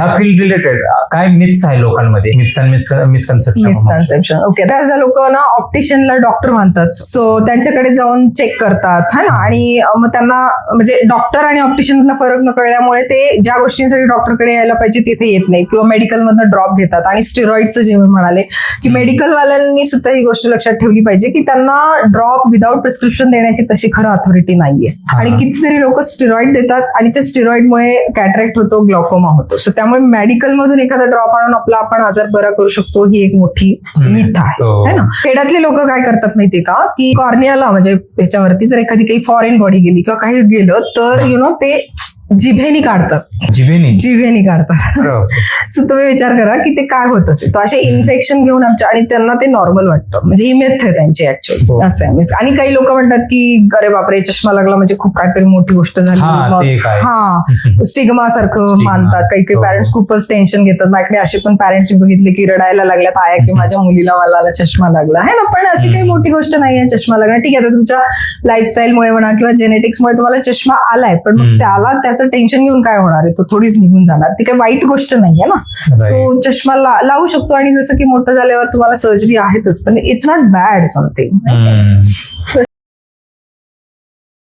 ह्या field related काय myths आहे लोकांमध्ये? मिथ्स आणि मिसकन्सेप्शन मिसकन्सेप्शन ओके त्याच लोक ना ऑप्टिशियनला डॉक्टर मानतात. सो त्यांच्याकडे जाऊन चेक करतात. है ना? आणि मग त्यांना म्हणजे डॉक्टर आणि ऑप्टिशियनला फरक न कळल्यामुळे ते ज्या गोष्टींसाठी डॉक्टरकडे यायला पाहिजे तिथे येत नाही. किंवा मेडिकल मधनं ड्रॉप घेतात. आणि स्टिरॉइडचं जे म्हणाले की मेडिकल वाल्यांनी सुद्धा ही गोष्ट लक्षात ठेवली पाहिजे की त्यांना ड्रॉप विदाऊट प्रिस्क्रिप्शन देण्याची तशी खरं अथॉरिटी नाहीये. आणि. कितीतरी लोक स्टिरॉइड देतात आणि त्या स्टिरॉइडमुळे कॅटरॅक्ट होतो ग्लॉकोमा होतो. सो त्यामुळे मेडिकल मधून एखादा ड्रॉप आणून आपला आपण आजार बरा करू शकतो ही एक मोठी मिथ आहे हो. ना? खेड्यातले लोक काय करतात माहितीये का? की कॉर्नियाला म्हणजे याच्यावरती जर एखादी काही फॉरेन बॉडी गेली किंवा काही गेलं तर यु नो ते जिभेनी काढतात. जिभेनी. जिभेनी काढतात. सो तुम्ही विचार करा की ते काय होत असेल. असे इन्फेक्शन घेऊन आमच्या आणि त्यांना ते नॉर्मल वाटतं. म्हणजे ही मेथ आहे त्यांची हो. ऍक्च्युअली असं आहे. आणि काही लोक म्हणतात की अरे बापरे चष्मा लागला म्हणजे खूप काहीतरी मोठी गोष्ट झाली. हा. हा. स्टिग्मा सारखं. मानतात. काही काही हो. पॅरेंट्स खूपच टेन्शन घेतात. माझ्याकडे असे पण पॅरेंट्स बघितले की रडायला लागल्यात. आया की माझ्या मुलीला मला चष्मा लागला. आहे ना? पण अशी काही मोठी गोष्ट नाही आहे चष्मा लागणं. ठीक आहे तुमच्या लाईफस्टाईलमुळे म्हणा किंवा जेनेटिक्समुळे तुम्हाला चष्मा आलाय. पण मग. त्याला त्याचं टेन्शन घेऊन काय होणार आहे? तो थोडीच निघून जाणार. ती काही वाईट गोष्ट नाहीये ना? सो चष्मा लावू शकतो. आणि जसं की मोठं झाल्यावर तुम्हाला सर्जरी आहेतच पण इट्स नॉट बॅड समथिंग.